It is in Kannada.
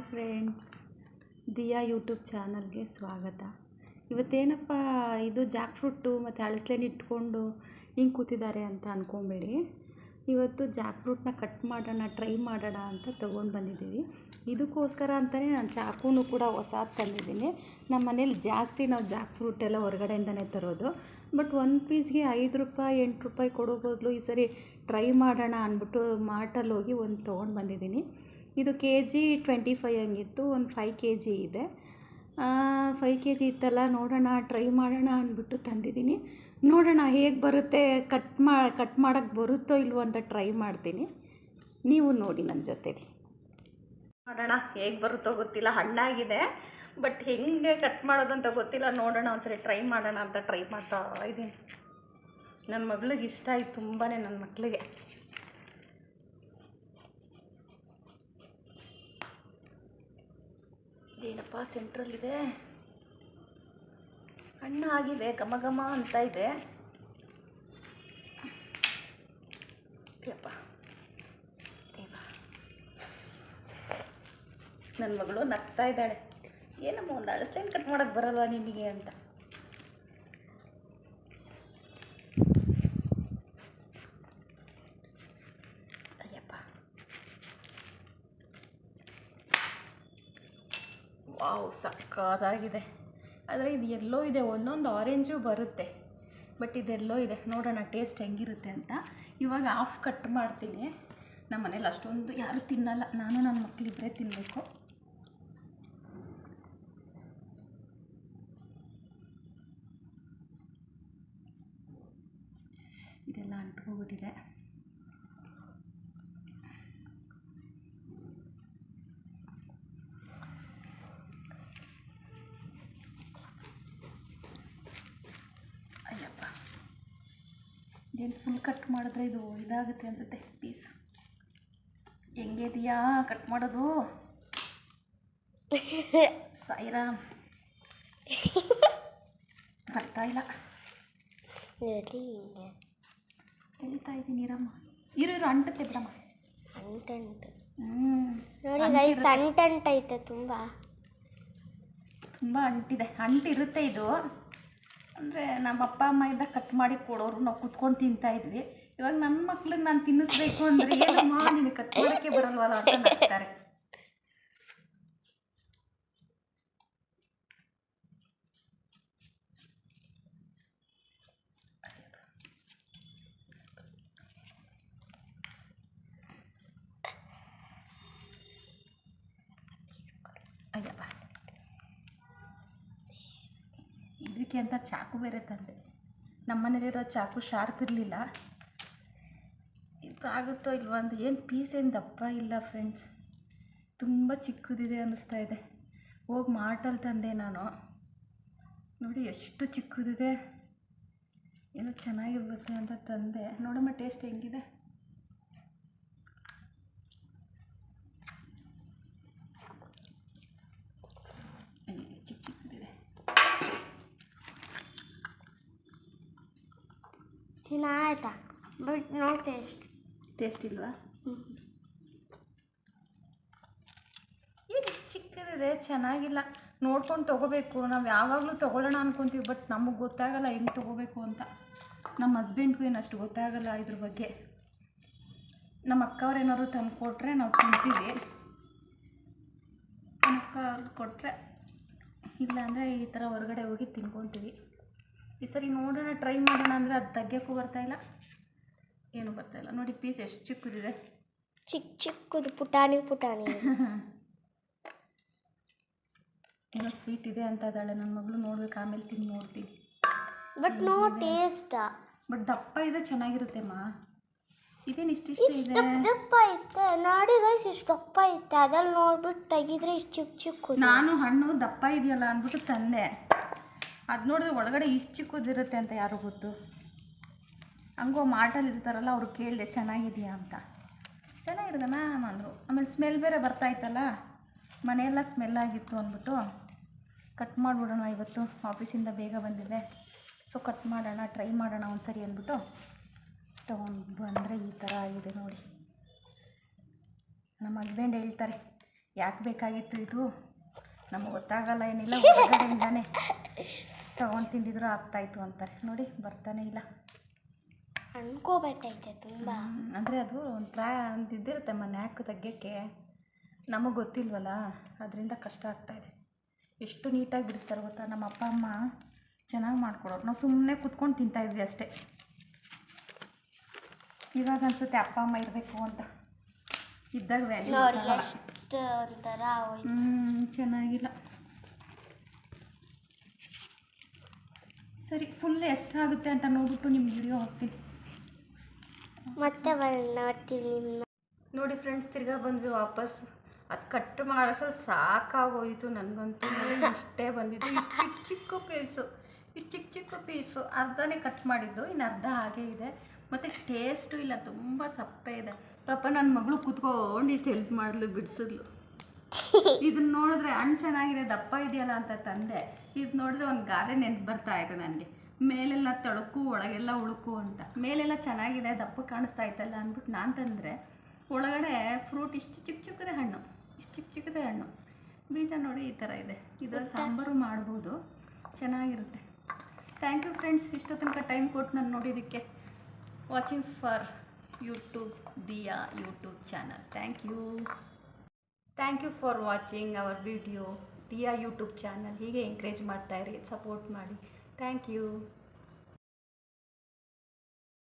ಹಾಯ್ ಫ್ರೆಂಡ್ಸ್, ದಿಯಾ ಯೂಟ್ಯೂಬ್ ಚಾನಲ್ಗೆ ಸ್ವಾಗತ. ಇವತ್ತೇನಪ್ಪ, ಇದು ಜಾಕ್ ಫ್ರೂಟು ಮತ್ತು ಅಳಸ್ಲೇನ ಇಟ್ಕೊಂಡು ಹಿಂಗೆ ಕೂತಿದ್ದಾರೆ ಅಂತ ಅಂದ್ಕೊಬೇಡಿ ಇವತ್ತು ಜಾಕ್ ಫ್ರೂಟ್ನ ಕಟ್ ಮಾಡೋಣ, ಟ್ರೈ ಮಾಡೋಣ ಅಂತ ತೊಗೊಂಡು ಬಂದಿದ್ದೀವಿ. ಇದಕ್ಕೋಸ್ಕರ ಅಂತಲೇ ನಾನು ಚಾಕೂನು ಕೂಡ ಹೊಸ ತಂದಿದ್ದೀನಿ. ನಮ್ಮ ಮನೇಲಿ ಜಾಸ್ತಿ ನಾವು ಜಾಕ್ ಫ್ರೂಟ್ ಎಲ್ಲ ಹೊರಗಡೆಯಿಂದನೇ ತರೋದು. ಬಟ್ ಒಂದು ಪೀಸ್ಗೆ ಐದು ರೂಪಾಯಿ, ಎಂಟು ರೂಪಾಯಿ ಕೊಡೋ ಬದಲು ಈ ಸರಿ ಟ್ರೈ ಮಾಡೋಣ ಅಂದ್ಬಿಟ್ಟು ಮಾರ್ಟಲ್ಲಿ ಹೋಗಿ ಒಂದು ತೊಗೊಂಡು ಬಂದಿದ್ದೀನಿ. ಇದು ಕೆ ಜಿ ಟ್ವೆಂಟಿ ಫೈ ಹಂಗಿತ್ತು, ಒಂದು ಫೈವ್ ಕೆ ಜಿ ಇದೆ. ಫೈ ಕೆ ಜಿ ಇತ್ತಲ್ಲ, ನೋಡೋಣ, ಟ್ರೈ ಮಾಡೋಣ ಅಂದ್ಬಿಟ್ಟು ತಂದಿದ್ದೀನಿ. ನೋಡೋಣ ಹೇಗೆ ಬರುತ್ತೆ, ಕಟ್ ಮಾ, ಕಟ್ ಮಾಡೋಕ್ಕೆ ಬರುತ್ತೋ ಇಲ್ವೋ ಅಂತ ಟ್ರೈ ಮಾಡ್ತೀನಿ. ನೀವು ನೋಡಿ ನನ್ನ ಜೊತೆಲಿ. ನೋಡೋಣ ಹೇಗೆ ಬರುತ್ತೋ ಗೊತ್ತಿಲ್ಲ, ಹಣ್ಣಾಗಿದೆ, ಬಟ್ ಹೆಂಗೆ ಕಟ್ ಮಾಡೋದು ಅಂತ ಗೊತ್ತಿಲ್ಲ. ನೋಡೋಣ ಒಂದ್ಸರಿ ಟ್ರೈ ಮಾಡೋಣ ಅಂತ ಟ್ರೈ ಮಾಡ್ತಾ ಇದ್ದೀನಿ. ನನ್ನ ಮಗಳಿಗೆ ಇಷ್ಟ ಆಯ್ತು ತುಂಬಾ ನನ್ನ ಮಕ್ಕಳಿಗೆ ಇದೇನಪ್ಪ ಸೆಂಟ್ರಲ್ಲಿದೆ ಹಣ್ಣು ಆಗಿದೆ, ಘಮ ಘಮ ಅಂತ ಇದೆ. ಯಪ್ಪ. ದೇವ. ನನ್ನ ಮಗಳು ನಗ್ತಾ ಇದ್ದಾಳೆ. ಏನಮ್ಮ, ಒಂದು ಅಳಸ್ಲೇನು ಕಟ್ ಮಾಡೋಕ್ಕೆ ಬರಲ್ವಾ ನಿನಗೆ ಅಂತ ಅಯ್ಯಪ್ಪ ವಾವ್ ಸಕ್ಕತ್ತಾಗಿದೆ ಆದರೆ ಇದು ಎಲ್ಲೋ ಇದೆ, ಒಂದೊಂದು ಆರೆಂಜು ಬರುತ್ತೆ. ಬಟ್ ಇದೆಲ್ಲೋ ಇದೆ. ನೋಡೋಣ ಟೇಸ್ಟ್ ಹೆಂಗಿರುತ್ತೆ ಅಂತ. ಇವಾಗ ಆಫ್ ಕಟ್ ಮಾಡ್ತೀನಿ. ನಮ್ಮ ಮನೇಲಿ ಅಷ್ಟೊಂದು ಯಾರೂ ತಿನ್ನಲ್ಲ. ನಾನು ನನ್ನ ಮಕ್ಕಳಿಬ್ಬರೇ ತಿನ್ನಬೇಕು ಇದೆಲ್ಲ ಅಂಟ್ಕೊಬಿಟ್ಟಿದೆ ಅಯ್ಯಪ್ಪ. ಇದೇನು ಫುಲ್ ಕಟ್ ಮಾಡಿದ್ರೆ ಇದು ಇದಾಗುತ್ತೆ ಅನ್ಸುತ್ತೆ ಪೀಸ್ ಹೆಂಗಿದೆಯಾ ಕಟ್ ಮಾಡೋದು? ಸಾಯಿರಾಮ್. ಬರ್ತಾ ಇಲ್ಲ. ಹೇಳ್ತಾ ಇದ್ದೀನಿ ಇರಮ್ಮ ಇರು ಇರು ಅಂಟತ್ತೆ ಬಿಡಮ್ಮ ಅಂಟಂಟು. ಹ್ಞೂ ನೋಡಿ ಗೈಸ್ ಅಂಟಂಟೈತೆ ತುಂಬ. ತುಂಬ ಅಂಟಿದೆ. ಅಂಟಿರುತ್ತೆ ಇದು. ಅಂದರೆ ನಮ್ಮ ಅಪ್ಪ, ಅಮ್ಮ ಇದ್ದಾಗ ಕಟ್ ಮಾಡಿ ಕೊಡೋರು ನಾವು ಕುತ್ಕೊಂಡು ತಿಂತಾ ಇದ್ವಿ. ಇವಾಗ ನನ್ನ ಮಕ್ಳಿಗೆ ನಾನು ತಿನ್ನಿಸ್ಬೇಕು ಅಂದರೆ ಏನಮ್ಮ, ನಿನಗೆ ಕಟ್ ಮಾಡೋಕ್ಕೆ ಬರಲ್ವಲ್ಲ ಅಂತ ನಗ್ತಾರೆ ಅಯ್ಯಪ್ಪ ಇದಕ್ಕೆ ಅಂತ ಚಾಕು ಬೇರೆ ತಂದೆ. ನಮ್ಮ ಮನೇಲಿರೋ ಚಾಕು ಶಾರ್ಪ್ ಇರಲಿಲ್ಲ. ಇದು ಆಗುತ್ತೋ ಇಲ್ವಾ ಅಂತ ಏನು ಪೀಸ್ ಏನು ದಪ್ಪ ಇಲ್ಲ ಫ್ರೆಂಡ್ಸ್ ತುಂಬ ಚಿಕ್ಕದಿದೆ ಅನ್ನಿಸ್ತಾ ಇದೆ. ಹೋಗಿ ಮಾರ್ಟಲ್ಲಿ ತಂದೆ ನಾನು. ನೋಡಿ ಎಷ್ಟು ಚಿಕ್ಕದಿದೆ. ಏನೋ ಚೆನ್ನಾಗಿರ್ಬೋದು ಅಂತ ತಂದೆ. ನೋಡಮ್ಮ ಟೇಸ್ಟ್ ಹೆಂಗಿದೆ? ಚೆನ್ನಾಯ್ತಾ ಬಟ್ ನೋ ಟೇಸ್ಟ್ ಟೇಸ್ಟ್ ಇಲ್ವಾ? ಇಷ್ಟು ಚಿಕ್ಕದಿದೆ? ಚೆನ್ನಾಗಿಲ್ಲ. ನೋಡ್ಕೊಂಡು ತೊಗೋಬೇಕು. ನಾವು ಯಾವಾಗಲೂ ತೊಗೊಳ್ಳೋಣ ಅನ್ಕೊತೀವಿ ಬಟ್ ನಮಗೆ ಗೊತ್ತಾಗಲ್ಲ ಹೆಂಗೆ ತೊಗೋಬೇಕು ಅಂತ. ನಮ್ಮ ಹಸ್ಬೆಂಡ್ಗೂ ಏನು ಅಷ್ಟು ಗೊತ್ತಾಗಲ್ಲ ಇದ್ರ ಬಗ್ಗೆ. ನಮ್ಮ ಅಕ್ಕವ್ರೇನಾದ್ರು ತಂದು ಕೊಟ್ಟರೆ ನಾವು ತಿಂತೀವಿ. ನಮ್ಮ ಅಕ್ಕ ಕೊಟ್ಟರೆ ಇಲ್ಲಾಂದರೆ ಈ ಥರ ಹೊರಗಡೆ ಹೋಗಿ ತಿನ್ಕೊತೀವಿ. ಈ ಸರಿ ನೋಡೋಣ ಟ್ರೈ ಮಾಡೋಣ ಅಂದರೆ ಅದು ತೆಗಿಯೋಕ್ಕೂ ಬರ್ತಾಯಿಲ್ಲ ಏನೂ ಬರ್ತಾಯಿಲ್ಲ ನೋಡಿ ಪೀಸ್ ಎಷ್ಟು ಚಿಕ್ಕದಿದೆ. ಚಿಕ್ಕ ಚಿಕ್ಕದು ಪುಟಾಣಿ ಪುಟಾಣಿ. ಏನೋ ಸ್ವೀಟ್ ಇದೆ ಅಂತ ಇದ್ದಾಳೆ ನನ್ನ ಮಗಳು ನೋಡ್ಬೇಕು ಆಮೇಲೆ ತಿಂದು ನೋಡ್ತೀನಿ. ಬಟ್ ನೋ ಟೇಸ್ಟ್ ಬಟ್ ದಪ್ಪ ಇದೆ ಚೆನ್ನಾಗಿರುತ್ತೆಮ್ಮ ಇದೇನು ಇಷ್ಟಿಷ್ಟು ಇಷ್ಟು ಇದೆ? ದಪ್ಪ ದಪ್ಪ ಐತೆ ನೋಡಿ ಗೈಸ್ ಇಷ್ಟು ದಪ್ಪ ಐತೆ ಅದ್ರಲ್ಲಿ ನೋಡ್ಬಿಟ್ಟು ತೆಗಿದ್ರೆ ಇಷ್ಟು ಚಿಕ್ಕ ಚಿಕ್ಕ ನಾನು ಹಣ್ಣು ದಪ್ಪ ಇದೆಯಲ್ಲ ಅಂದ್ಬಿಟ್ಟು ತಂದೆ. ಅದು ನೋಡಿದ್ರೆ ಒಳಗಡೆ ಇಷ್ಟು ಚಿಕ್ಕದಿರುತ್ತೆ ಅಂತ ಯಾರು ಗೊತ್ತು? ಹಂಗೋ ಮಾರ್ಟಲ್ಲಿ ಇರ್ತಾರಲ್ಲ ಅವ್ರು ಕೇಳಿದೆ ಚೆನ್ನಾಗಿದೆಯಾ ಅಂತ. ಚೆನ್ನಾಗಿದೆ ಮ್ಯಾಮ್ ಅಂದರು. ಆಮೇಲೆ ಸ್ಮೆಲ್ ಬೇರೆ ಬರ್ತಾ ಇತ್ತಲ್ಲ ಮನೆಯೆಲ್ಲ ಸ್ಮೆಲ್ ಆಗಿತ್ತು ಅಂದ್ಬಿಟ್ಟು ಕಟ್ ಮಾಡಿಬಿಡೋಣ ಇವತ್ತು ಆಫೀಸಿಂದ ಬೇಗ ಬಂದಿದೆ. ಸೊ ಕಟ್ ಮಾಡೋಣ ಟ್ರೈ ಮಾಡೋಣ ಒಂದು ಸರಿ ಅಂದ್ಬಿಟ್ಟು ತೊಗೊಂಡು ಬಂದರೆ ಈ ಥರ ಆಗಿದೆ ನೋಡಿ. ನಮ್ಮ ಹಸ್ಬೆಂಡ್ ಹೇಳ್ತಾರೆ ಯಾಕೆ ಬೇಕಾಗಿತ್ತು ಇದು? ನಮಗೆ ಗೊತ್ತಾಗಲ್ಲ ಏನಿಲ್ಲ ಹೊರಗಡೆಯಿಂದಾನೆ. ತೊಗೊಂಡು ತಿಂದಿದ್ರು ಆಗ್ತಾಯಿತ್ತು ಅಂತಾರೆ. ನೋಡಿ ಬರ್ತಾನೆ ಇಲ್ಲ. ಅನ್ಕೋಬೇಕೈತೆ ತುಂಬ. ಅಂದರೆ ಅದು ಒಂಥರ ಒಂದು ಇದಿರುತ್ತೆ ಮನೆ ಹಾಕು ತೆಗಿಯೋಕ್ಕೆ ನಮಗೆ ಗೊತ್ತಿಲ್ವಲ್ಲ ಅದರಿಂದ ಕಷ್ಟ ಆಗ್ತಾಯಿದೆ ಎಷ್ಟು ನೀಟಾಗಿ ಬಿಡಿಸ್ತಾರೆ ಗೊತ್ತಾ? ನಮ್ಮ ಅಪ್ಪ ಅಮ್ಮ ಚೆನ್ನಾಗಿ ಮಾಡ್ಕೊಡೋರು. ನಾವು ಸುಮ್ಮನೆ ಕುತ್ಕೊಂಡು ತಿಂತಾಯಿದ್ವಿ ಅಷ್ಟೇ. ಇವಾಗ ಅನ್ಸುತ್ತೆ ಅಪ್ಪ ಅಮ್ಮ ಇರಬೇಕು ಅಂತ. ಇದ್ದಾಗ ವ್ಯಾಲ್ಯೂ ಒಂಥರ ಚೆನ್ನಾಗಿಲ್ಲ. ಸರಿ ಫುಲ್ ಎಷ್ಟಾಗುತ್ತೆ ಅಂತ ನೋಡ್ಬಿಟ್ಟು ನಿಮ್ಗೆ ವಿಡಿಯೋ ಹಾಕ್ತೀನಿ. ಮತ್ತೆ ನೋಡ್ತೀವಿ ನಿಮ್ಮ ನೋಡಿ ಫ್ರೆಂಡ್ಸ್ ತಿರ್ಗಾ ಬಂದ್ವಿ ವಾಪಸ್. ಅದು ಕಟ್ ಮಾಡೋಷ್ಟ್ರಲ್ಲಿ ಸಾಕಾಗೋಯಿತು ನನಗಂತೂ. ಇಷ್ಟೇ ಬಂದಿದ್ದು ಇಷ್ಟು ಚಿಕ್ಕ ಚಿಕ್ಕ ಪೀಸು ಇಷ್ಟು ಚಿಕ್ಕ ಚಿಕ್ಕ ಪೀಸು ಅರ್ಧನೇ ಕಟ್ ಮಾಡಿದ್ದು ಇನ್ನು ಅರ್ಧ ಹಾಗೇ ಇದೆ. ಮತ್ತು ಟೇಸ್ಟು ಇಲ್ಲ ತುಂಬ ಸಪ್ಪೆ ಇದೆ. ಪಾಪ ನನ್ನ ಮಗಳು ಕುತ್ಕೊಂಡು ಇಷ್ಟು ಹೆಲ್ಪ್ ಮಾಡಲು ಬಿಡಿಸಿದ್ಲು. ಇದನ್ನ ನೋಡಿದ್ರೆ ಹಣ್ಣು ಚೆನ್ನಾಗಿದೆ ದಪ್ಪ ಇದೆಯಲ್ಲ ಅಂತ ತಂದೆ. ಇದು ನೋಡಿದ್ರೆ ಒಂದು ಗಾದೆ ನೆನ್ಪು ಬರ್ತಾ ಇದೆ ನನಗೆ. ಮೇಲೆಲ್ಲ ತೊಳಕು ಒಳಗೆಲ್ಲ ಉಳುಕು ಅಂತ. ಮೇಲೆಲ್ಲ ಚೆನ್ನಾಗಿದೆ ದಪ್ಪ ಕಾಣಿಸ್ತಾ ಇತ್ತಲ್ಲ ಅಂದ್ಬಿಟ್ಟು ನಾನು ತಂದರೆ ಒಳಗಡೆ ಫ್ರೂಟ್ ಇಷ್ಟು ಚಿಕ್ಕ ಚಿಕ್ಕದೇ ಹಣ್ಣು ಇಷ್ಟು ಚಿಕ್ಕ ಚಿಕ್ಕದೇ ಹಣ್ಣು. ಬೀಜ ನೋಡಿ ಈ ಥರ ಇದೆ. ಇದರಲ್ಲಿ ಸಾಂಬಾರು ಮಾಡ್ಬೋದು. ಚೆನ್ನಾಗಿರುತ್ತೆ. ಥ್ಯಾಂಕ್ ಯು ಫ್ರೆಂಡ್ಸ್ ಇಷ್ಟೋ ತನಕ ಟೈಮ್ ಕೊಟ್ಟು ನಾನು ನೋಡಿದ್ದಕ್ಕೆ watching for YouTube Diya YouTube channel thank you thank you for watching our video Diya YouTube channel ಹೀಗೆ ಎಂಕರೇಜ್ ಮಾಡ್ತಾಯಿರಿ ಸಪೋರ್ಟ್ ಮಾಡಿ. Thank you